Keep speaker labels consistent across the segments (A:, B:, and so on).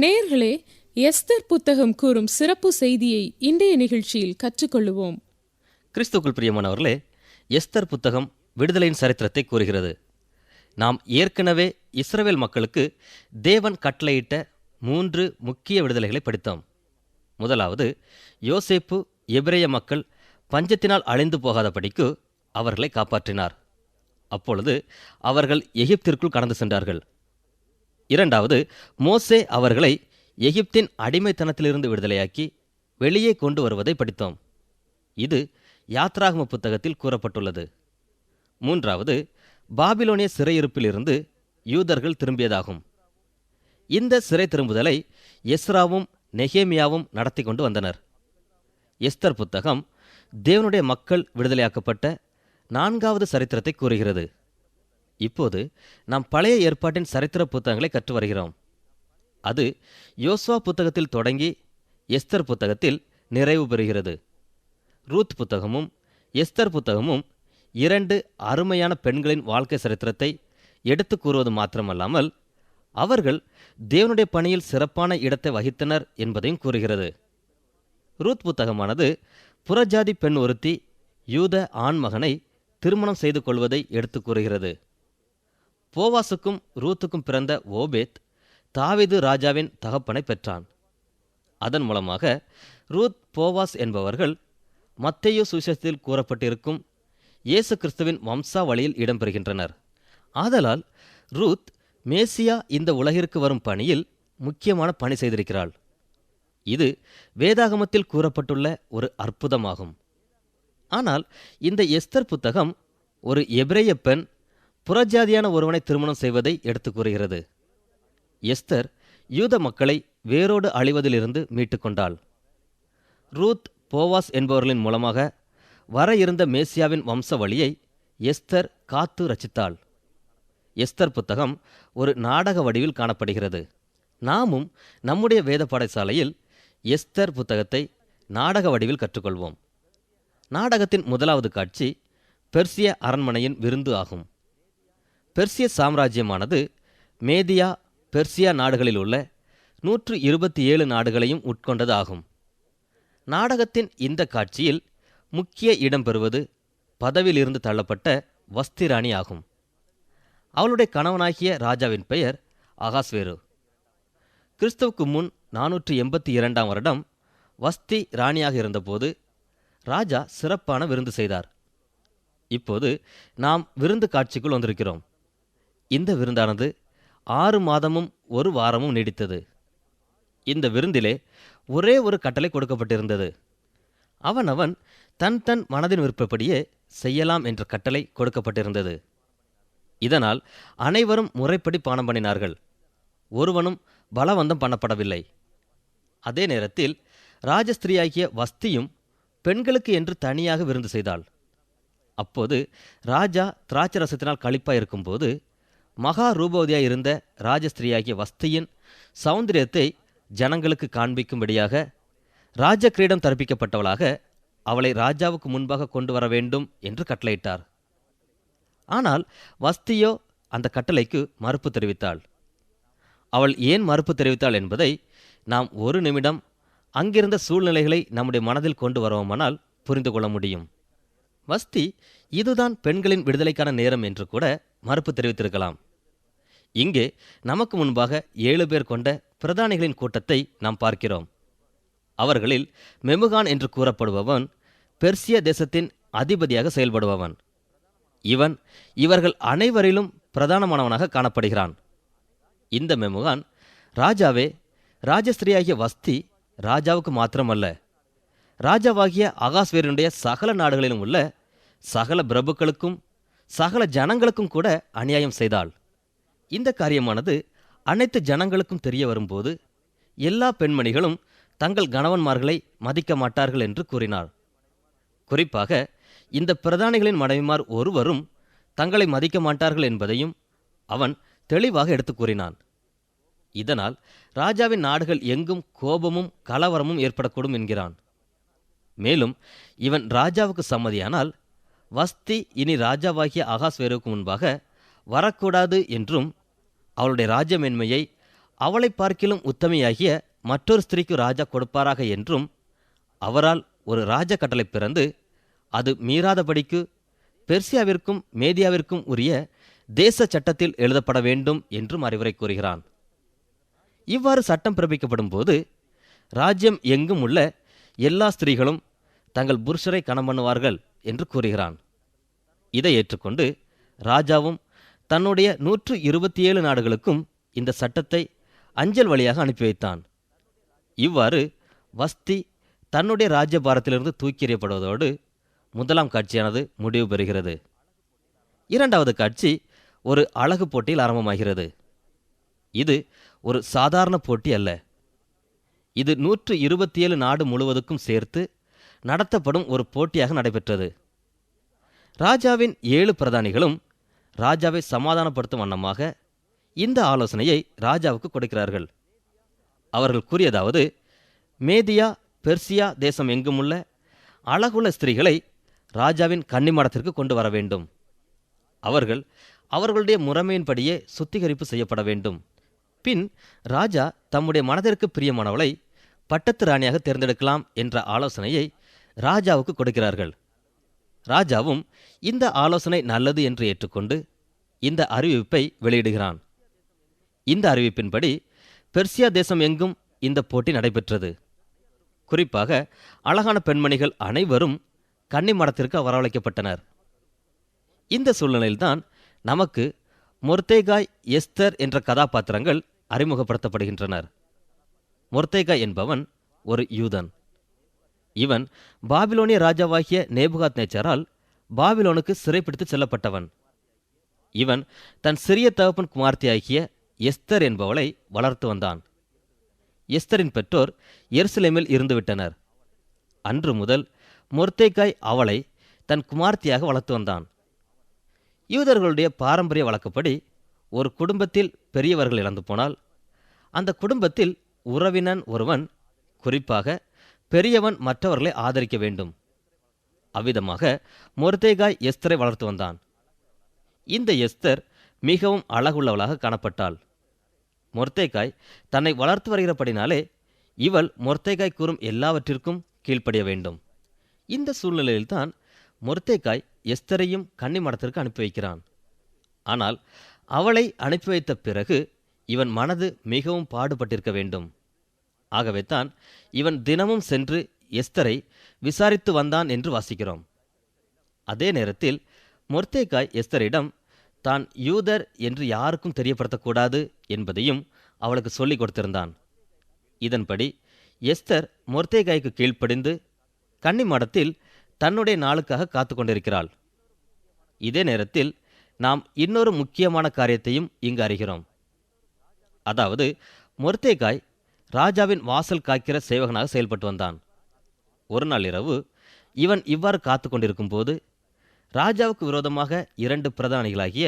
A: நேர்களே எஸ்தர் புத்தகம் கூறும் சிறப்பு செய்தியை இன்றைய நிகழ்ச்சியில் கற்றுக்கொள்வோம்
B: கிறிஸ்துக்குள் பிரியமானவர்களே எஸ்தர் புத்தகம் விடுதலையின் சரித்திரத்தை கூறுகிறது. நாம் ஏற்கனவே இஸ்ரவேல் மக்களுக்கு தேவன் கட்டளையிட்ட மூன்று முக்கிய விடுதலைகளை படித்தோம். முதலாவது யோசேப்பு எபிரேய மக்கள் பஞ்சத்தினால் அழிந்து போகாதபடிக்கு அவர்களை காப்பாற்றினார். அப்பொழுது அவர்கள் எகிப்திற்குள் கடந்து சென்றார்கள். இரண்டாவது மோசே அவர்களை எகிப்தின் அடிமைத்தனத்திலிருந்து விடுதலையாக்கி வெளியே கொண்டு வருவதை படித்தோம். இது யாத்ராகம புத்தகத்தில் கூறப்பட்டுள்ளது. மூன்றாவது பாபிலோனிய சிறையிருப்பிலிருந்து யூதர்கள் திரும்பியதாகும். இந்த சிறை திரும்புதலை எஸ்ராவும் நெஹேமியாவும் நடத்தி கொண்டு வந்தனர். எஸ்தர் புத்தகம் தேவனுடைய மக்கள் விடுதலையாக்கப்பட்ட நான்காவது சரித்திரத்தை கூறுகிறது. இப்போது நாம் பழைய ஏற்பாட்டின் சரித்திர புத்தகங்களை கற்று வருகிறோம். அது யோசுவா புத்தகத்தில் தொடங்கி எஸ்தர் புத்தகத்தில் நிறைவு பெறுகிறது. ரூத் புத்தகமும் எஸ்தர் புத்தகமும் இரண்டு அருமையான பெண்களின் வாழ்க்கை சரித்திரத்தை எடுத்து கூறுவது மாத்திரமல்லாமல் அவர்கள் தேவனுடைய பணியில் சிறப்பான இடத்தை வகித்தனர் என்பதையும் கூறுகிறது. ரூத் புத்தகமானது புறஜாதி பெண் ஒருத்தி யூத ஆண்மகனை திருமணம் செய்து கொள்வதை எடுத்து கூறுகிறது. போவாசுக்கும் ரூத்துக்கும் பிறந்த ஓபேத் தாவிது ராஜாவின் தகப்பனை பெற்றான். அதன் மூலமாக ரூத் போவாஸ் என்பவர்கள் மத்தையோ சுவிசேஷத்தில் கூறப்பட்டிருக்கும் இயேசு கிறிஸ்துவின் வம்சாவளியில் இடம்பெறுகின்றனர். ஆதலால் ரூத் மேசியா இந்த உலகிற்கு வரும் பணியில் முக்கியமான பணி செய்திருக்கிறாள். இது வேதாகமத்தில் கூறப்பட்டுள்ள ஒரு அற்புதமாகும். ஆனால் இந்த எஸ்தர் புத்தகம் ஒரு எபிரேய பெண் புறஜாதியான ஒருவனை திருமணம் செய்வதை எடுத்து கூறுகிறது. எஸ்தர் யூத மக்களை வேரோடு அழிவதிலிருந்து மீட்டுக்கொண்டாள் ரூத் போவாஸ் என்பவர்களின் மூலமாக வர இருந்த மேசியாவின் வம்சவழியை எஸ்தர் காத்து ரச்சித்தாள். எஸ்தர் புத்தகம் ஒரு நாடக வடிவில் காணப்படுகிறது. நாமும் நம்முடைய வேத பாடசாலையில் எஸ்தர் புத்தகத்தை நாடக வடிவில் கற்றுக்கொள்வோம். நாடகத்தின் முதலாவது காட்சி பெர்சிய அரண்மனையின் விருந்து ஆகும். பெர்சிய சாம்ராஜ்யமானது மேதியா பெர்சியா நாடுகளில் உள்ள நூற்று இருபத்தி ஏழு நாடுகளையும் உட்கொண்டது ஆகும் நாடகத்தின் இந்த காட்சியில் முக்கிய இடம் பெறுவது பதவியிலிருந்து தள்ளப்பட்ட வஸ்திராணி ஆகும் அவளுடைய கணவனாகிய ராஜாவின் பெயர் அகாஸ்வேரு. கிறிஸ்துவுக்கு முன் நானூற்று எண்பத்தி இரண்டாம் வருடம் வஸ்தி ராணியாக இருந்தபோது ராஜா சிறப்பான விருந்து செய்தார். இப்போது நாம் விருந்து காட்சிக்குள் வந்திருக்கிறோம். இந்த விருந்தானது ஆறு மாதமும் ஒரு வாரமும் நீடித்தது. இந்த விருந்திலே ஒரே ஒரு கட்டளை கொடுக்கப்பட்டிருந்தது. அவனவன் தன் தன் மனதின் விருப்பப்படியே செய்யலாம் என்ற கட்டளை கொடுக்கப்பட்டிருந்தது. இதனால் அனைவரும் முறைப்படி பானம் பண்ணினார்கள். ஒருவனும் பலவந்தம் பண்ணப்படவில்லை. அதே நேரத்தில் ராஜஸ்திரியாகிய வஸ்தியும் பெண்களுக்கு என்று தனியாக விருந்து செய்தாள். அப்போது ராஜா திராட்சரசத்தினால் களிப்பாய் இருக்கும்போது மகா ரூபவதியாய் இருந்த ராஜஸ்திரீயாகிய வஸ்தியின் சௌந்தரியத்தை ஜனங்களுக்கு காண்பிக்கும்படியாக ராஜ கிரீடம் தரப்பிக்கப்பட்டவளாக அவளை ராஜாவுக்கு முன்பாக கொண்டு வர வேண்டும் என்று கட்டளையிட்டார். ஆனால் வஸ்தியோ அந்த கட்டளைக்கு மறுப்பு தெரிவித்தாள். அவள் ஏன் மறுப்பு தெரிவித்தாள் என்பதை நாம் ஒரு நிமிடம் அங்கிருந்த சூழ்நிலைகளை நம்முடைய மனதில் கொண்டு வருவோமானால் புரிந்து கொள்ள முடியும். வஸ்தி இதுதான் பெண்களின் விடுதலைக்கான நேரம் என்று கூட மறுப்பு தெரிவித்திருக்கலாம். இங்கே நமக்கு முன்பாக ஏழு பேர் கொண்ட பிரதானிகளின் கூட்டத்தை நாம் பார்க்கிறோம். அவர்களில் மெமுகான் என்று கூறப்படுபவன் பெர்சிய தேசத்தின் அதிபதியாக செயல்படுபவன். இவன் இவர்கள் அனைவரிலும் பிரதானமானவனாக காணப்படுகிறான். இந்த மெமுகான் ராஜாவே ராஜஸ்திரியாகிய வஸ்தி ராஜாவுக்கு மாத்திரமல்ல. ராஜாவாகிய அகாஸ்வேரனுடைய சகல நாடுகளிலும் உள்ள சகல பிரபுக்களுக்கும் சகல ஜனங்களுக்கும் கூட அநியாயம் செய்தாள். இந்த காரியமானது அனைத்து ஜனங்களுக்கும் தெரிய வரும்போது எல்லா பெண்மணிகளும் தங்கள் கணவன்மார்களை மதிக்க மாட்டார்கள் என்று கூறினார் குறிப்பாக இந்த பிரதானிகளின் மனைவிமார் ஒருவரும் தங்களை மதிக்க மாட்டார்கள் என்பதையும் அவன் தெளிவாக எடுத்து கூறினான். இதனால் ராஜாவின் நாடுகள் எங்கும் கோபமும் கலவரமும் ஏற்படக்கூடும் என்கிறான். மேலும் இவன் ராஜாவுக்கு சம்மதியானால் வஸ்தி இனி ராஜாவாகிய அகாஸ்வேருக்கு முன்பாக வரக்கூடாது என்றும் அவளுடைய ராஜமேன்மையை அவளை பார்க்கிலும் உத்தமையாகிய மற்றொரு ஸ்திரீக்கு ராஜா கொடுப்பாராக என்றும் அவரால் ஒரு ராஜ கட்டளை பிறந்து அது மீறாதபடிக்கு பெர்சியாவிற்கும் மேதியாவிற்கும் உரிய தேச சட்டத்தில் எழுதப்பட வேண்டும் என்றும் அறிவுரை கூறுகிறான். இவ்வாறு சட்டம் பிறப்பிக்கப்படும் போது ராஜ்யம் எங்கும் உள்ள எல்லா ஸ்திரீகளும் தங்கள் புருஷரை கணம் பண்ணுவார்கள். என்று கூறுகிறான். இதை ஏற்றுக்கொண்டு ராஜாவும் தன்னுடைய நூற்று இருபத்தி ஏழு நாடுகளுக்கும் இந்த சட்டத்தை அஞ்சல் வழியாக அனுப்பி வைத்தான். இவ்வாறு வஸ்தி தன்னுடைய ராஜ்யபாரத்திலிருந்து தூக்கி எறியப்படுவதோடு முதலாம் காட்சியானது முடிவு பெறுகிறது. இரண்டாவது காட்சி ஒரு அழகு போட்டியில் ஆரம்பமாகிறது. இது ஒரு சாதாரண போட்டி அல்ல. இது நூற்று இருபத்தி ஏழு நாடு முழுவதுக்கும் சேர்த்து நடத்தப்படும் ஒரு போட்டியாக நடைபெற்றது. ராஜாவின் ஏழு பிரதானிகளும் ராஜாவை சமாதானப்படுத்தும் வண்ணமாக இந்த ஆலோசனையை ராஜாவுக்கு கொடுக்கிறார்கள். அவர்கள் கூறியதாவது மேதியா பெர்சியா தேசம் எங்குமுள்ள அழகுள்ள ஸ்திரீகளை ராஜாவின் கன்னிமடத்திற்கு கொண்டு வர வேண்டும். அவர்கள் அவர்களுடைய முறைமையின்படியே சுத்திகரிப்பு செய்யப்பட வேண்டும். பின் ராஜா தம்முடைய மனதிற்கு பிரியமானவளை பட்டத்து ராணியாக தேர்ந்தெடுக்கலாம் என்ற ஆலோசனையை ராஜாவுக்கு கொடுக்கிறார்கள். ராஜாவும் இந்த ஆலோசனை நல்லது என்று ஏற்றுக்கொண்டு இந்த அறிவிப்பை வெளியிடுகிறான். இந்த அறிவிப்பின்படி பெர்சியா தேசம் எங்கும் இந்த போட்டி நடைபெற்றது. குறிப்பாக அழகான பெண்மணிகள் அனைவரும் கன்னி மடத்திற்கு வரவழைக்கப்பட்டனர். இந்த சூழ்நிலையில்தான் நமக்கு மொர்தேகாய் எஸ்தர் என்ற கதாபாத்திரங்கள் அறிமுகப்படுத்தப்படுகின்றனர். மொர்தேகாய் என்பவன் ஒரு யூதன். இவன் பாபிலோனிய ராஜாவாகிய நேபுகாத் நேச்சரால் பாபிலோனுக்கு சிறைப்பிடித்து செல்லப்பட்டவன். இவன் தன் சிறிய தகப்பன் குமார்த்தியாகிய எஸ்தர் என்பவளை வளர்த்து வந்தான். எஸ்தரின் பெற்றோர் எருசலேமில் இருந்துவிட்டனர். அன்று முதல் மொர்தேக்காய் அவளை தன் குமார்த்தியாக வளர்த்து வந்தான். யூதர்களுடைய பாரம்பரிய வழக்கப்படி ஒரு குடும்பத்தில் பெரியவர்கள் இறந்து போனால் அந்த குடும்பத்தில் உறவினன் ஒருவன் குறிப்பாக பெரியவன் மற்றவர்களை ஆதரிக்க வேண்டும். அவ்விதமாக மொர்தேகாய் எஸ்தரை வளர்த்து வந்தான். இந்த எஸ்தர் மிகவும் அழகுள்ளவளாக காணப்பட்டாள். மொர்தேகாய் தன்னை வளர்த்து வருகிறபடினாலே இவள் மொர்தேகாய் கூறும் எல்லாவற்றிற்கும் கீழ்ப்படிய வேண்டும். இந்த சூழ்நிலையில்தான் மொர்தேகாய் எஸ்தரையும் கன்னிமடத்திற்கு அனுப்பி வைக்கிறான். ஆனால் அவளை அனுப்பி வைத்த பிறகு இவன் மனது மிகவும் பாடுபட்டிருக்க வேண்டும். ஆகவேதான் இவன் தினமும் சென்று எஸ்தரை விசாரித்து வந்தான் என்று வாசிக்கிறோம். அதே நேரத்தில் மொர்தேகாய் எஸ்தரிடம் தான் யூதர் என்று யாருக்கும் தெரியப்படுத்தக்கூடாது என்பதையும் அவளுக்கு சொல்லிக் கொடுத்திருந்தான். இதன்படி எஸ்தர் மொர்தேகாய்க்கு கீழ்ப்படிந்து கன்னிமடத்தில் தன்னுடைய நாளுக்காக காத்து கொண்டிருக்கிறாள். இதே நேரத்தில் நாம் இன்னொரு முக்கியமான காரியத்தையும் இங்கு அறிகிறோம். அதாவது மொர்தேகாய் ராஜாவின் வாசல் காக்கிற சேவகனாக செயல்பட்டு வந்தான். ஒரு நாள் இரவு இவன் இவ்வாறு காத்து கொண்டிருக்கும் போது ராஜாவுக்கு விரோதமாக இரண்டு பிரதானிகளாகிய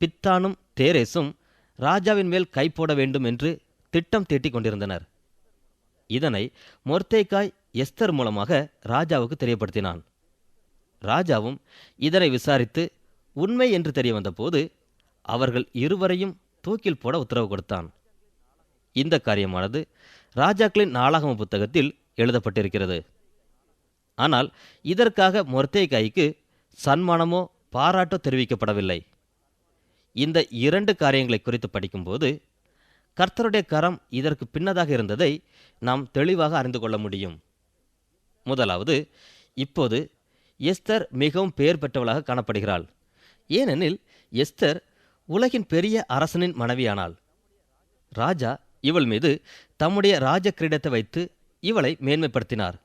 B: பித்தானும் தேரேசும் ராஜாவின் மேல் கை போட வேண்டும் என்று திட்டம் தீட்டிக் கொண்டிருந்தனர். இதனை மொர்த்தேக்காய் எஸ்தர் மூலமாக ராஜாவுக்கு தெரியப்படுத்தினான். ராஜாவும் இதனை விசாரித்து உண்மை என்று தெரிய வந்தபோது அவர்கள் இருவரையும் தூக்கில் போட உத்தரவு கொடுத்தான். இந்த காரியமானது ராஜாக்களின் நாளாகம புத்தகத்தில் எழுதப்பட்டிருக்கிறது. ஆனால் இதற்காக மொர்தேகாய்க்கு சன்மானமோ பாராட்டோ தெரிவிக்கப்படவில்லை. இந்த இரண்டு காரியங்களை குறித்து படிக்கும்போது கர்த்தருடைய கரம் இதற்கு பின்னதாக இருந்ததை நாம் தெளிவாக அறிந்து கொள்ள முடியும். முதலாவது இப்போது எஸ்தர் மிகவும் பெயர் பெற்றவளாக காணப்படுகிறாள். ஏனெனில் எஸ்தர் உலகின் பெரிய அரசனின் மனைவியானாள். ராஜா இவள் மீது தம்முடைய ராஜ கிரீடத்தை வைத்து இவளை மேன்மைப்படுத்தினார்.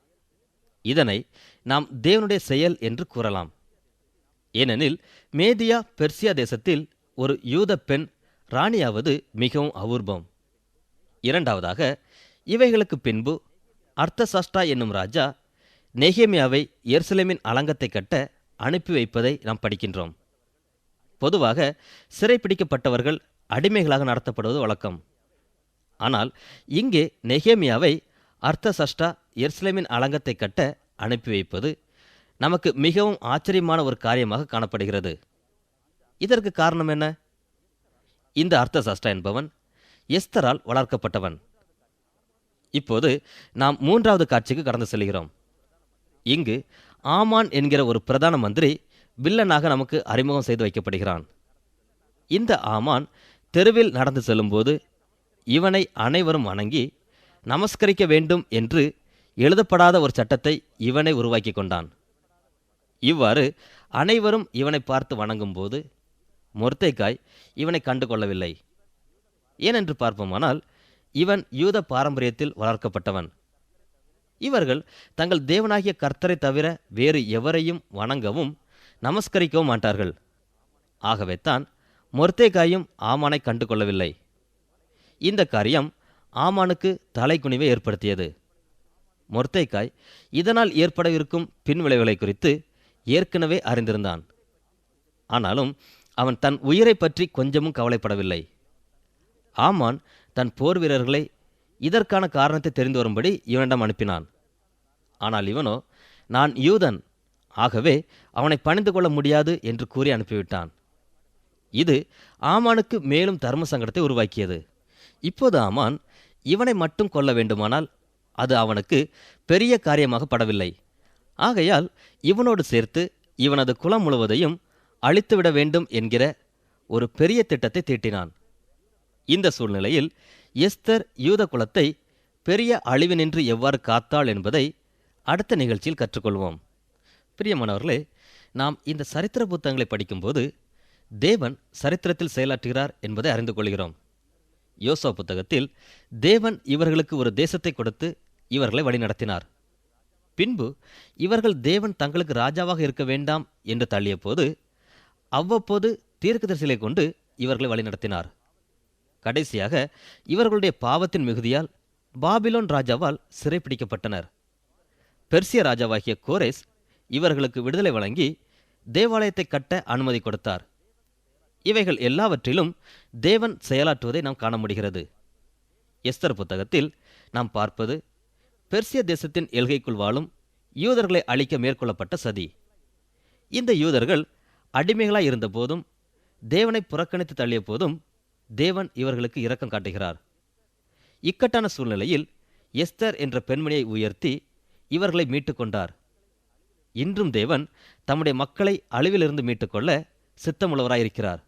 B: இதனை நாம் தேவனுடைய செயல் என்று கூறலாம். ஏனெனில் மேதியா பெர்சியா தேசத்தில் ஒரு யூத பெண் ராணியாவது மிகவும் அபூர்வம் இரண்டாவதாக இவைகளுக்கு பின்பு அர்த்தசாஷ்டா என்னும் ராஜா நெஹேமியாவை எருசலேமின் அலங்கத்தை கட்ட அனுப்பி வைப்பதை நாம் படிக்கின்றோம். பொதுவாக சிறைப்பிடிக்கப்பட்டவர்கள் அடிமைகளாக நடத்தப்படுவது வழக்கம். ஆனால் இங்கே நெகேமியாவை அர்த்தசஷ்டா எர்ஸ்லேமின் அலங்கத்தை கட்ட அனுப்பி வைப்பது நமக்கு மிகவும் ஆச்சரியமான ஒரு காரியமாக காணப்படுகிறது. இதற்கு காரணம் என்ன? இந்த அர்த்தசஷ்டா என்பவன் எஸ்தரால் வளர்க்கப்பட்டவன். இப்போது நாம் மூன்றாவது காட்சிக்கு கடந்து செல்கிறோம். இங்கு ஆமான் என்கிற ஒரு பிரதான மந்திரி வில்லனாக நமக்கு அறிமுகம் செய்து வைக்கப்படுகிறான். இந்த ஆமான் தெருவில் நடந்து செல்லும்போது இவனை அனைவரும் வணங்கி நமஸ்கரிக்க வேண்டும் என்று எழுதப்படாத ஒரு சட்டத்தை இவனை உருவாக்கி கொண்டான். இவ்வாறு அனைவரும் இவனை பார்த்து வணங்கும்போது மொர்த்தைக்காய் இவனை கண்டு கொள்ளவில்லை ஏனென்று பார்ப்போமானால் இவன் யூத பாரம்பரியத்தில் வளர்க்கப்பட்டவன். இவர்கள் தங்கள் தேவனாகிய கர்த்தரை தவிர வேறு எவரையும் வணங்கவும் நமஸ்கரிக்கவும் மாட்டார்கள். ஆகவே தான் மொர்தேகாயும் ஆமானை கண்டு கொள்ளவில்லை இந்த காரியம் ஆமானுக்கு தலைக்குனிவை ஏற்படுத்தியது. மொர்த்தைக்காய் இதனால் ஏற்படவிருக்கும் பின்விளைவுகளை குறித்து ஏற்கனவே அறிந்திருந்தான். ஆனாலும் அவன் தன் உயிரை பற்றி கொஞ்சமும் கவலைப்படவில்லை. ஆமான் தன் போர் வீரர்களை இதற்கான காரணத்தை தெரிந்து வரும்படி இவனிடம் அனுப்பினான். ஆனால் இவனோ நான் யூதன் ஆகவே அவனை பணிந்து கொள்ள முடியாது என்று கூறி அனுப்பிவிட்டான். இது ஆமானுக்கு மேலும் தர்ம சங்கடத்தை உருவாக்கியது. இப்போது ஆமான் இவனை மட்டும் கொல்ல வேண்டுமானால் அது அவனுக்கு பெரிய காரியமாக படவில்லை. ஆகையால் இவனோடு சேர்த்து இவனது குலம் முழுவதையும் அழித்துவிட வேண்டும் என்கிற ஒரு பெரிய திட்டத்தை தீட்டினான். இந்த சூழ்நிலையில் எஸ்தர் யூத குலத்தை பெரிய அழிவினின்று எவ்வாறு காத்தாள் என்பதை அடுத்த நிகழ்ச்சியில் கற்றுக்கொள்வோம். பிரியமானவர்களே நாம் இந்த சரித்திர புத்தகங்களை படிக்கும்போது தேவன் சரித்திரத்தில் செயலாற்றுகிறார் என்பதை அறிந்து கொள்கிறோம். யோசா புத்தகத்தில் தேவன் இவர்களுக்கு ஒரு தேசத்தை கொடுத்து இவர்களை வழிநடத்தினார். பின்பு இவர்கள் தேவன் தங்களுக்கு ராஜாவாக இருக்க வேண்டாம் என்று தள்ளிய போது அவ்வப்போது தீர்க்கதரிசிகளை கொண்டு இவர்களை வழிநடத்தினார். கடைசியாக இவர்களுடைய பாவத்தின் மிகுதியால் பாபிலோன் ராஜாவால் சிறைப்பிடிக்கப்பட்டனர் பெர்சிய ராஜாவாகிய கோரேஸ் இவர்களுக்கு விடுதலை வழங்கி தேவாலயத்தை கட்ட அனுமதி கொடுத்தார். இவைகள் எல்லாவற்றிலும் தேவன் செயலாற்றுவதை நாம் காண முடிகிறது. எஸ்தர் புத்தகத்தில் நாம் பார்ப்பது பெர்சிய தேசத்தின் எல்கைக்குள் வாழும் யூதர்களை அழிக்க மேற்கொள்ளப்பட்ட சதி. இந்த யூதர்கள் அடிமைகளாய் இருந்தபோதும் தேவனை புறக்கணித்து தள்ளிய போதும் தேவன் இவர்களுக்கு இரக்கம் காட்டுகிறார். இக்கட்டான சூழ்நிலையில் எஸ்தர் என்ற பெண்மணியை உயர்த்தி இவர்களை மீட்டுக்கொண்டார் இன்றும் தேவன் தம்முடைய மக்களை அழிவிலிருந்து மீட்டுக்கொள்ள சித்தமுள்ளவராயிருக்கிறார்.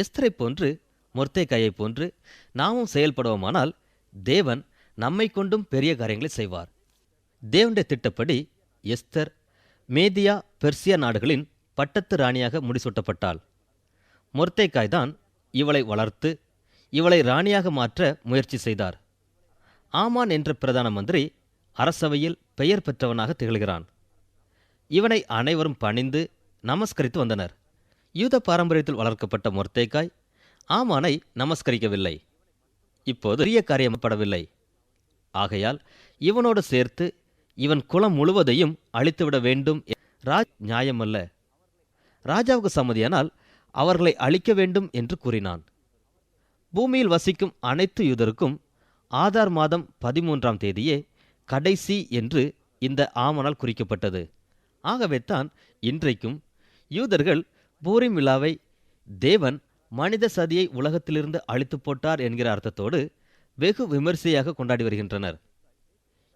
B: எஸ்தரை போன்று மொர்த்தேக்காயை போன்று நாமும் செயல்படுவோமானால் தேவன் நம்மை கொண்டும் பெரிய காரியங்களை செய்வார். தேவனுடைய திட்டப்படி எஸ்தர் மேதியா பெர்சியா நாடுகளின் பட்டத்து ராணியாக முடிசூட்டப்பட்டாள். மொர்த்தேக்காய் தான் இவளை வளர்த்து இவளை ராணியாக மாற்ற முயற்சி செய்தார். ஆமான் என்ற பிரதான மந்திரி அரசவையில் பெயர் பெற்றவனாக திகழ்கிறான். இவனை அனைவரும் பணிந்து நமஸ்கரித்து வந்தனர். யூத பாரம்பரியத்தில் வளர்க்கப்பட்ட மொர்த்தேக்காய் ஆமானை நமஸ்கரிக்கவில்லை. இப்போது பெரிய காரியப்படவில்லை ஆகையால் இவனோடு சேர்த்து இவன் குலம் முழுவதையும் அழித்துவிட வேண்டும் ராஜ் நியாயமல்ல. ராஜாவுக்கு சம்மதியானால் அவர்களை அழிக்க வேண்டும் என்று கூறினான். பூமியில் வசிக்கும் அனைத்து யூதருக்கும் ஆதார் மாதம் பதிமூன்றாம் தேதியே கடைசி என்று இந்த ஆமனால் குறிக்கப்பட்டது. ஆகவே தான் இன்றைக்கும் யூதர்கள் பூரிம் விழாவை தேவன் மனித சதியை உலகத்திலிருந்து அழித்து போட்டார் என்கிற அர்த்தத்தோடு வெகு விமரிசையாக கொண்டாடி வருகின்றனர்.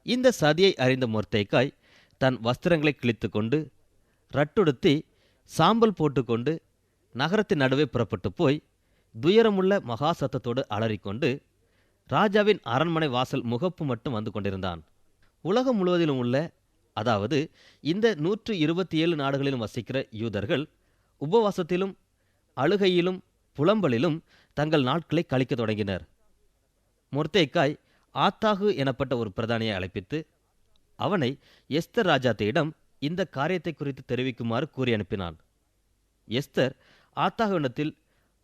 B: இந்த சதியை அறிந்த மொர்த்தைக்காய் தன் வஸ்திரங்களை கிழித்துக்கொண்டு ரட்டுடுத்தி சாம்பல் போட்டுக்கொண்டு நகரத்தின் நடுவே புறப்பட்டு போய் துயரமுள்ள மகா சத்தத்தோடு அலறிக்கொண்டு ராஜாவின் அரண்மனை வாசல் முகப்பு மட்டும் வந்து கொண்டிருந்தான். உலகம் முழுவதிலும் உள்ள அதாவது இந்த நூற்று இருபத்தி ஏழு நாடுகளிலும் வசிக்கிற யூதர்கள் உபவாசத்திலும் அழுகையிலும் புலம்பலிலும் தங்கள் நாட்களை கழிக்கத் தொடங்கினர். மொர்தேக்காய் ஆத்தாகு எனப்பட்ட ஒரு பிரதானியை அழைப்பித்து அவனை எஸ்தர் ராஜாத்தையிடம் இந்த காரியத்தை குறித்து தெரிவிக்குமாறு கூறி அனுப்பினான். எஸ்தர் ஆத்தாகவனத்தில்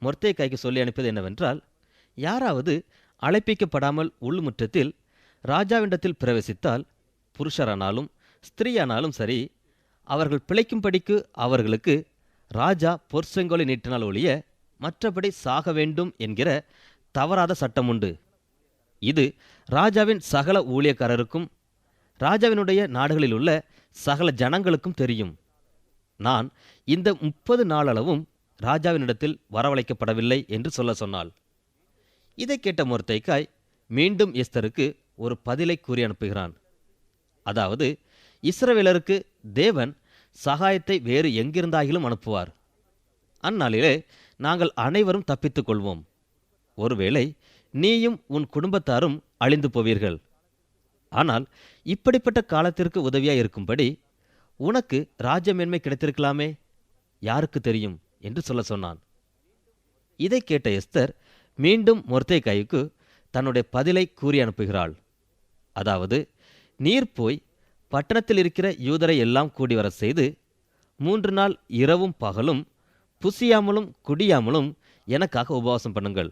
B: மொர்த்தேக்காய்க்கு சொல்லி அனுப்பியது என்னவென்றால் யாராவது அழைப்பிக்கப்படாமல் உள்முற்றத்தில் ராஜாவிண்டத்தில் பிரவேசித்தால் புருஷரானாலும் ஸ்திரீயானாலும் சரி அவர்கள் பிழைக்கும்படிக்கு அவர்களுக்கு ராஜா பொற்செங்கோலை நீட்டினால் ஒழிய மற்றபடி சாக வேண்டும் என்கிற தவறாத சட்டம் உண்டு. இது ராஜாவின் சகல ஊழியக்காரருக்கும் ராஜாவினுடைய நாடுகளில் உள்ள சகல ஜனங்களுக்கும் தெரியும். நான் இந்த முப்பது நாளளவும் ராஜாவினிடத்தில் வரவழைக்கப்படவில்லை என்று சொல்ல சொன்னாள். இதை கேட்ட மொர்த்தைக்காய் மீண்டும் எஸ்தருக்கு ஒரு பதிலை கூறி அனுப்புகிறான். அதாவது இஸ்ரவேலருக்கு தேவன் சகாயத்தை வேறு எங்கிருந்தாயிலும் அனுப்புவார். அந்நாளிலே நாங்கள் அனைவரும் தப்பித்துக் கொள்வோம். ஒருவேளை நீயும் உன் குடும்பத்தாரும் அழிந்து போவீர்கள். ஆனால் இப்படிப்பட்ட காலத்திற்கு உதவியாய் இருக்கும்படி உனக்கு ராஜ்யமேன்மை கிடைத்திருக்கலாமே? யாருக்கு தெரியும்? என்று சொல்ல சொன்னான். இதை கேட்ட எஸ்தர் மீண்டும் மொர்த்தேக்காய்க்கு தன்னுடைய பதிலை கூறி அனுப்புகிறாள். அதாவது நீர் போய் பட்டணத்தில் இருக்கிற யூதரை எல்லாம் கூடி வர செய்து மூன்று நாள் இரவும் பகலும் புசியாமலும் குடியாமலும் எனக்காக உபவாசம் பண்ணுங்கள்.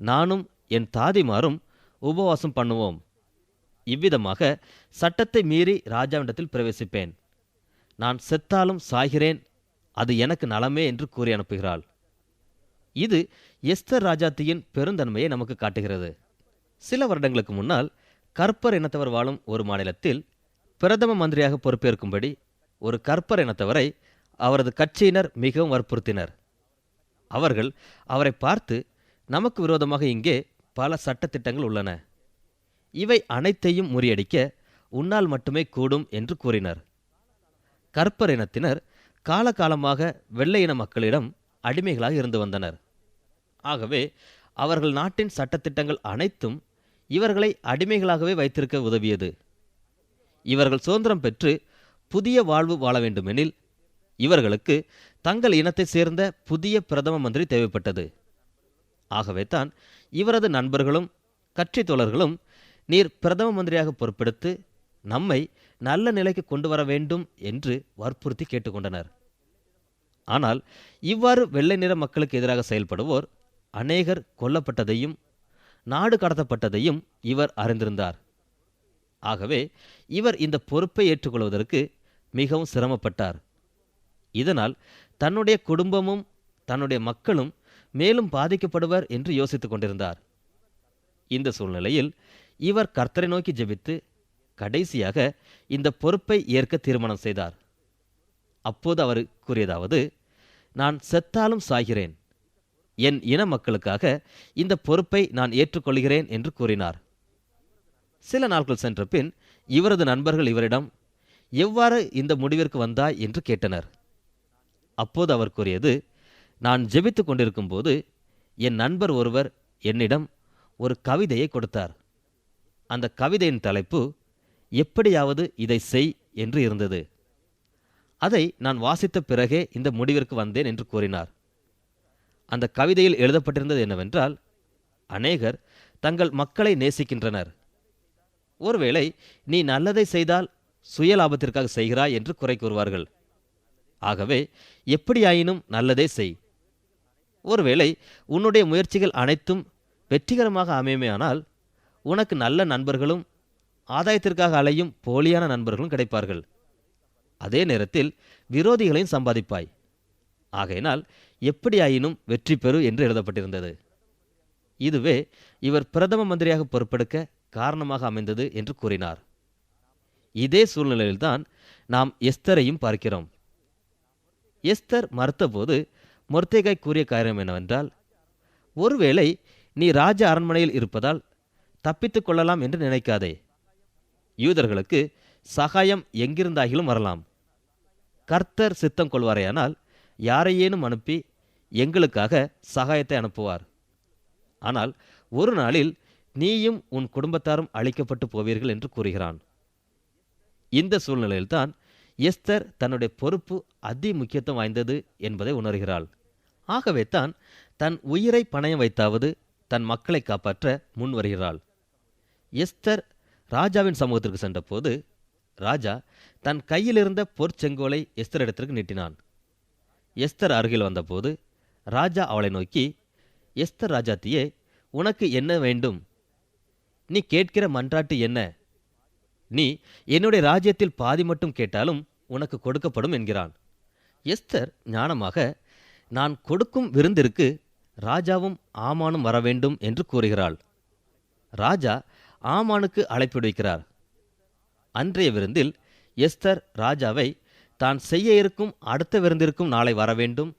B: நானும் என் தாதிமாரும் உபவாசம் பண்ணுவோம். இவ்விதமாக சட்டத்தை மீறி ராஜாவிடத்தில் பிரவேசிப்பேன். நான் செத்தாலும் சாகிறேன் அது எனக்கு நலமே என்று கூறி அனுப்புகிறாள். இது எஸ்தர் ராஜாத்தியின் பெருந்தன்மையை நமக்கு காட்டுகிறது. சில வருடங்களுக்கு முன்னால் கற்பர் இனத்தவர் வாழும் ஒரு மாநிலத்தில் பிரதம மந்திரியாக பொறுப்பேற்கும்படி ஒரு கற்பர் இனத்தவரை அவரது கட்சியினர் மிகவும் வற்புறுத்தினர். அவர்கள் அவரை பார்த்து நமக்கு விரோதமாக இங்கே பல சட்டத்திட்டங்கள் உள்ளன. இவை அனைத்தையும் முறியடிக்க உன்னால் மட்டுமே கூடும் என்று கூறினர். கற்பர் இனத்தினர் காலகாலமாக வெள்ளை இன மக்களிடம் அடிமைகளாக இருந்து வந்தனர். ஆகவே அவர்கள் நாட்டின் சட்டத்திட்டங்கள் அனைத்தும் இவர்களை அடிமைகளாகவே வைத்திருக்க உதவியது. இவர்கள் சுதந்திரம் பெற்று புதிய வாழ்வு வாழ வேண்டுமெனில் இவர்களுக்கு தங்கள் இனத்தை சேர்ந்த புதிய பிரதம மந்திரி தேவைப்பட்டது. ஆகவே தான் இவரது நண்பர்களும் கட்சி தோழர்களும் நீர் பிரதம மந்திரியாக பொறுப்பெடுத்து நம்மை நல்ல நிலைக்கு கொண்டு வர வேண்டும் என்று வற்புறுத்தி கேட்டுக்கொண்டனர். ஆனால் இவ்வாறு வெள்ளை நிற மக்களுக்கு எதிராக செயல்படுவோர் அநேகர் கொல்லப்பட்டதையும் நாடு கடத்தப்பட்டதையும் இவர் அறிந்திருந்தார். ஆகவே இவர் இந்த பொறுப்பை ஏற்றுக்கொள்வதற்கு மிகவும் சிரமப்பட்டார். இதனால் தன்னுடைய குடும்பமும் தன்னுடைய மக்களும் மேலும் பாதிக்கப்படுவர் என்று யோசித்துக் கொண்டிருந்தார். இந்த சூழ்நிலையில் இவர் கர்த்தரை நோக்கி ஜெபித்து கடைசியாக இந்த பொறுப்பை ஏற்க தீர்மானம் செய்தார். அப்போது அவர் கூறியதாவது நான் செத்தாலும் சாகிறேன். என் இன மக்களுக்காக இந்த பொறுப்பை நான் ஏற்றுக்கொள்கிறேன் என்று கூறினார். சில நாட்கள் சென்ற பின் இவரது நண்பர்கள் இவரிடம் எவ்வாறு இந்த முடிவிற்கு வந்தாய்? என்று கேட்டனர். அப்போது அவர் கூறியது நான் ஜெபித்துக் கொண்டிருக்கும்போது என் நண்பர் ஒருவர் என்னிடம் ஒரு கவிதையை கொடுத்தார். அந்த கவிதையின் தலைப்பு எப்படியாவது இதை செய் என்று இருந்தது. அதை நான் வாசித்த பிறகே இந்த முடிவிற்கு வந்தேன் என்று கூறினார். அந்த கவிதையில் எழுதப்பட்டிருந்தது என்னவென்றால் அநேகர் தங்கள் மக்களை நேசிக்கின்றனர். ஒருவேளை நீ நல்லதை செய்தால் சுய லாபத்திற்காக செய்கிறாய் என்று குறை கூறுவார்கள். ஆகவே எப்படியாயினும் நல்லதே செய். ஒருவேளை உன்னுடைய முயற்சிகள் அனைத்தும் வெற்றிகரமாக அமையுமேயானால் உனக்கு நல்ல நண்பர்களும் ஆதாயத்திற்காக அலையும் போலியான நண்பர்களும் கிடைப்பார்கள். அதே நேரத்தில் விரோதிகளையும் சம்பாதிப்பாய். ஆகையினால் எப்படியாயினும் வெற்றி பெறு என்று எழுதப்பட்டிருந்தது. இதுவே இவர் பிரதம மந்திரியாக பொறுப்பெடுக்க காரணமாக அமைந்தது என்று கூறினார். இதே சூழ்நிலையில்தான் நாம் எஸ்தரையும் பார்க்கிறோம். எஸ்தர் மறுத்தபோது மொர்த்தேகாய் கூறிய காரியம் என்னவென்றால் ஒருவேளை நீ ராஜ அரண்மனையில் இருப்பதால் தப்பித்துக் கொள்ளலாம் என்று நினைக்காதே. யூதர்களுக்கு சகாயம் எங்கிருந்தாகிலும் வரலாம். கர்த்தர் சித்தம் கொள்வாரேயானால் யாரையேனும் அனுப்பி எங்களுக்காக சகாயத்தை அனுப்புவார். ஆனால் ஒரு நாளில் நீயும் உன் குடும்பத்தாரும் அழிக்கப்பட்டு போவீர்கள் என்று கூறுகிறான். இந்த சூழ்நிலையில்தான் எஸ்தர் தன்னுடைய பொறுப்பு அதி முக்கியத்துவம் வாய்ந்தது என்பதை உணர்கிறாள். ஆகவே தான் தன் உயிரை பணயம் வைத்தாவது தன் மக்களை காப்பாற்ற முன் வருகிறாள். எஸ்தர் ராஜாவின் சமூகத்திற்கு சென்றபோது ராஜா தன் கையிலிருந்த பொற்செங்கோலை எஸ்தர் இடத்திற்கு நீட்டினான். எஸ்தர் அருகில் வந்தபோது ராஜா அவளை நோக்கி எஸ்தர் ராஜாத்தியே உனக்கு என்ன வேண்டும்? நீ கேட்கிற மன்றாட்டு என்ன? நீ என்னுடைய ராஜ்யத்தில் பாதி மட்டும் கேட்டாலும் உனக்கு கொடுக்கப்படும் என்கிறான். எஸ்தர் ஞானமாக நான் கொடுக்கும் விருந்திற்கு ராஜாவும் ஆமானும் வர வேண்டும் என்று கூறுகிறாள். ராஜா ஆமானுக்கு அழைப்பு விடுக்கிறார். அன்றைய விருந்தில் எஸ்தர் ராஜாவை தான் செய்ய இருக்கும் அடுத்த விருந்திற்கும் நாளை வர வேண்டும்.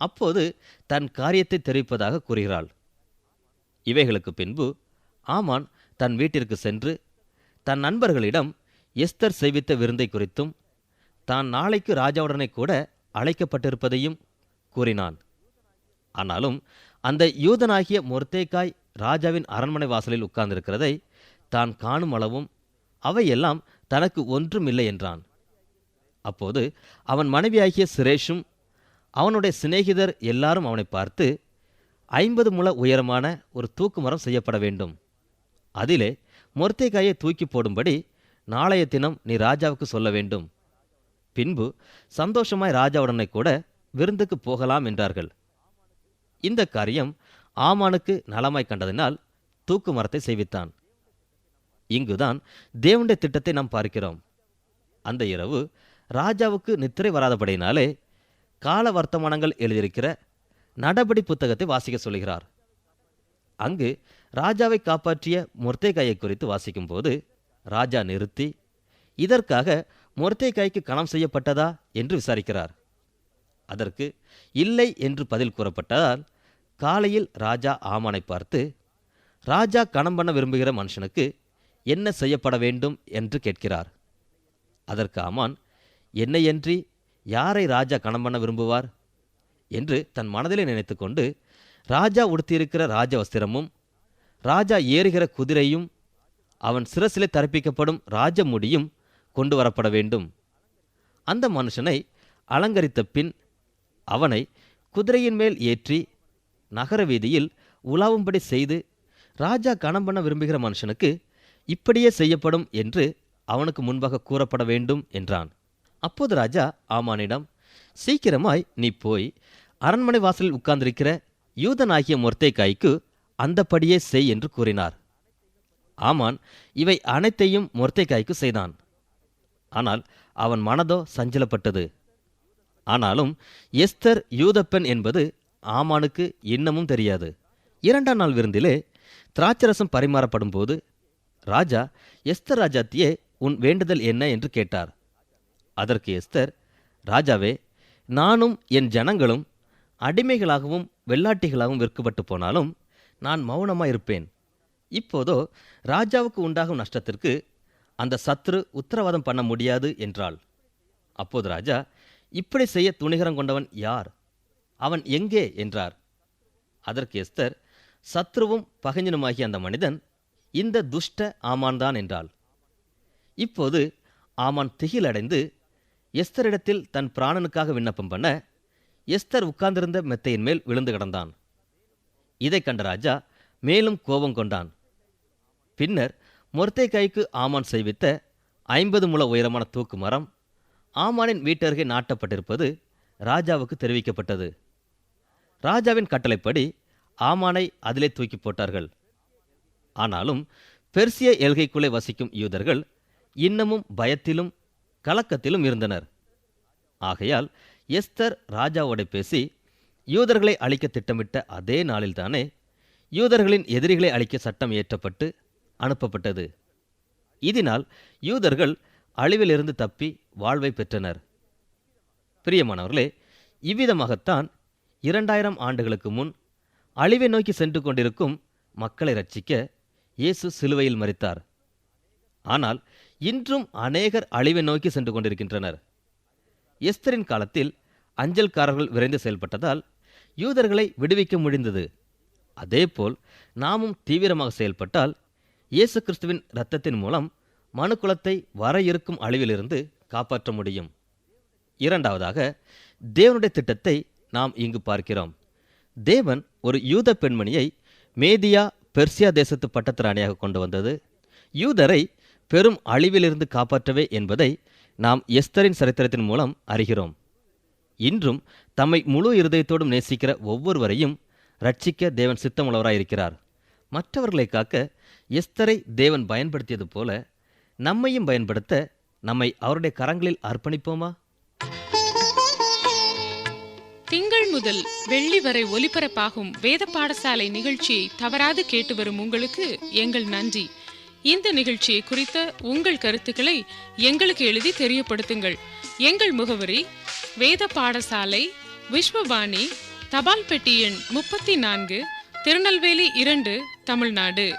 B: அப்போது தன் காரியத்தை தெரிவிப்பதாக கூறுகிறாள். இவைகளுக்கு பின்பு ஆமான் தன் வீட்டிற்கு சென்று தன் நண்பர்களிடம் எஸ்தர் செய்வித்த விருந்தை குறித்தும் தான் நாளைக்கு ராஜாவுடனே கூட அழைக்கப்பட்டிருப்பதையும் கூறினான். ஆனாலும் அந்த யூதனாகிய மொர்தேக்காய் ராஜாவின் அரண்மனை வாசலில் உட்கார்ந்திருக்கிறதை தான் காணும் அளவும் அவையெல்லாம் தனக்கு ஒன்றுமில்லை என்றான். அப்போது அவன் மனைவியாகிய சுரேஷும் அவனுடைய சிநேகிதர் எல்லாரும் அவனை பார்த்து ஐம்பது முழ உயரமான ஒரு தூக்கு மரம் செய்யப்பட வேண்டும். அதிலே மொர்தேக்காயை தூக்கி போடும்படி நாளைய தினம் நீ ராஜாவுக்கு சொல்ல வேண்டும். பின்பு சந்தோஷமாய் ராஜாவுடனே கூட விருந்துக்கு போகலாம் என்றார்கள். இந்த காரியம் ஆமானுக்கு நலமாய் கண்டதினால் தூக்கு மரத்தை செய்வித்தான். இங்குதான் தேவனுடைய திட்டத்தை நாம் பார்க்கிறோம். அந்த இரவு ராஜாவுக்கு நித்திரை வராதபடியினாலே கால வர்த்தமானங்கள் எழுதியிருக்கிற நடபடி புத்தகத்தை வாசிக்க சொல்கிறார் அங்கு ராஜாவை காப்பாற்றிய மொர்தேகாயை குறித்து வாசிக்கும்போது ராஜா நிறுத்தி இதற்காக மொர்தேகாய்க்கு கணம் செய்யப்பட்டதா? என்று விசாரிக்கிறார். அதற்கு இல்லை என்று பதில் கூறப்பட்டதால் காலையில் ராஜா ஆமானை பார்த்து ராஜா கணம் பண்ண விரும்புகிற மனுஷனுக்கு என்ன செய்யப்பட வேண்டும்? என்று கேட்கிறார். அதற்கு ஆமான் என்னையன்றி யாரை ராஜா கணம் பண்ண விரும்புவார்? என்று தன் மனதிலே நினைத்துக்கொண்டு ராஜா உடுத்தியிருக்கிற ராஜ வஸ்திரமும் ராஜா ஏறுகிற குதிரையும் அவன் சிரசிலே தரப்பிக்கப்படும் ராஜமுடியும் கொண்டு வரப்பட வேண்டும். அந்த மனுஷனை அலங்கரித்த பின் அவனை குதிரையின் மேல் ஏற்றி நகர வீதியில் உலாவும்படி செய்து ராஜா கணம் பண்ண விரும்புகிற மனுஷனுக்கு இப்படியே செய்யப்படும் என்று அவனுக்கு முன்பாக கூறப்பட வேண்டும் என்றான். அப்போது ராஜா ஆமானிடம் சீக்கிரமாய் நீ போய் அரண்மனை வாசலில் உட்கார்ந்திருக்கிற யூதனாகிய மொர்த்தேக்காய்க்கு அந்தப்படியே செய் என்று கூறினார். ஆமான் இவை அனைத்தையும் மொர்த்தைக்காய்க்கு செய்தான். ஆனால் அவன் மனதோ சஞ்சலப்பட்டது. ஆனாலும் எஸ்தர் யூதப்பெண் என்பது ஆமானுக்கு இன்னமும் தெரியாது. இரண்டாம் நாள் விருந்திலே திராட்சரசம் பரிமாறப்படும் போது ராஜா எஸ்தர் ராஜாத்தியே உன் வேண்டுதல் என்ன என்று கேட்டார். அதற்கு எஸ்தர் ராஜாவே நானும் என் ஜனங்களும் அடிமைகளாகவும் வெள்ளாட்டிகளாகவும் விற்கப்பட்டு போனாலும் நான் மௌனமாக இருப்பேன். இப்போதோ ராஜாவுக்கு உண்டாகும் நஷ்டத்திற்கு அந்த சத்ரு உத்தரவாதம் பண்ண முடியாது என்றாள். அப்போது ராஜா இப்படி செய்ய துணிகரம் கொண்டவன் யார்? அவன் எங்கே? என்றார். அதற்கு எஸ்தர் சத்ருவும் பகைஞனுமாகிய அந்த மனிதன் இந்த துஷ்ட ஆமான்தான் என்றாள். இப்போது ஆமான் திகிலடைந்து எஸ்தரிடத்தில் தன் பிராணனுக்காக விண்ணப்பம் பண்ண எஸ்தர் உட்கார்ந்திருந்த மெத்தையின் மேல் விழுந்து கிடந்தான். இதைக் கண்ட ராஜா மேலும் கோபம் கொண்டான். பின்னர் மொர்தேக்காய்க்கு ஆமான் செய்வித்த ஐம்பது முழ உயரமான தூக்கு மரம் ஆமானின் வீட்டருகே நாட்டப்பட்டிருப்பது ராஜாவுக்கு தெரிவிக்கப்பட்டது. ராஜாவின் கட்டளைப்படி ஆமானை அதிலே தூக்கி போட்டார்கள். ஆனாலும் பெர்சிய எல்கைக்குள்ளே வசிக்கும் யூதர்கள் இன்னமும் பயத்திலும் கலக்கத்திலும் இருந்தனர். ஆகையால் எஸ்தர் ராஜாவோட பேசி யூதர்களை அழிக்க திட்டமிட்ட அதே நாளில்தானே யூதர்களின் எதிரிகளை அழிக்க சட்டம் இயற்றப்பட்டு அனுப்பப்பட்டது. இதனால் யூதர்கள் அழிவிலிருந்து தப்பி வாழ்வை பெற்றனர். பிரியமானவர்களே இவ்விதமாகத்தான் இரண்டாயிரம் ஆண்டுகளுக்கு முன் அழிவை நோக்கி சென்று கொண்டிருக்கும் மக்களை ரட்சிக்க இயேசு சிலுவையில் மறித்தார் ஆனால் இன்றும் அநேகர் அழிவை நோக்கி சென்று கொண்டிருக்கின்றனர். எஸ்தரின் காலத்தில் அஞ்சல்காரர்கள் விரைந்து செயல்பட்டதால் யூதர்களை விடுவிக்க முடிந்தது. அதேபோல் நாமும் தீவிரமாக செயல்பட்டால் இயேசு கிறிஸ்துவின் இரத்தத்தின் மூலம் மனுக்குலத்தை வர இருக்கும் அழிவிலிருந்து காப்பாற்ற முடியும். இரண்டாவதாக தேவனுடைய திட்டத்தை நாம் இங்கு பார்க்கிறோம். தேவன் ஒரு யூத பெண்மணியை மேதியா பெர்சியா தேசத்து பட்டத்து ராணியாக கொண்டு வந்தது. யூதரை பெரும் அழிவிலிருந்து காப்பாற்றவே என்பதை நாம் எஸ்தரின் சரித்திரத்தின் மூலம் அறிகிறோம். இன்றும் தம்மை முழு இருதயத்தோடும் நேசிக்கிற ஒவ்வொருவரையும் ரட்சிக்க தேவன் சித்தமுள்ளவராயிருக்கிறார். மற்றவர்களை காக்க எஸ்தரை தேவன் பயன்படுத்தியது போல நம்மையும் பயன்படுத்த நம்மை அவருடைய கரங்களில் அர்ப்பணிப்போமா?
A: திங்கள் முதல் வெள்ளி வரை ஒலிபரப்பாகும் வேத பாடசாலை நிகழ்ச்சியை தவறாது கேட்டு வரும் உங்களுக்கு எங்கள் நன்றி. இந்த நிகழ்ச்சியை குறித்த உங்கள் கருத்துக்களை எங்களுக்கு எழுதி தெரியப்படுத்துங்கள். எங்கள் முகவரி வேத பாடசாலை விஸ்வபாணி தபால் பெட்டி எண் முப்பத்தி நான்கு திருநெல்வேலி இரண்டு தமிழ்நாடு.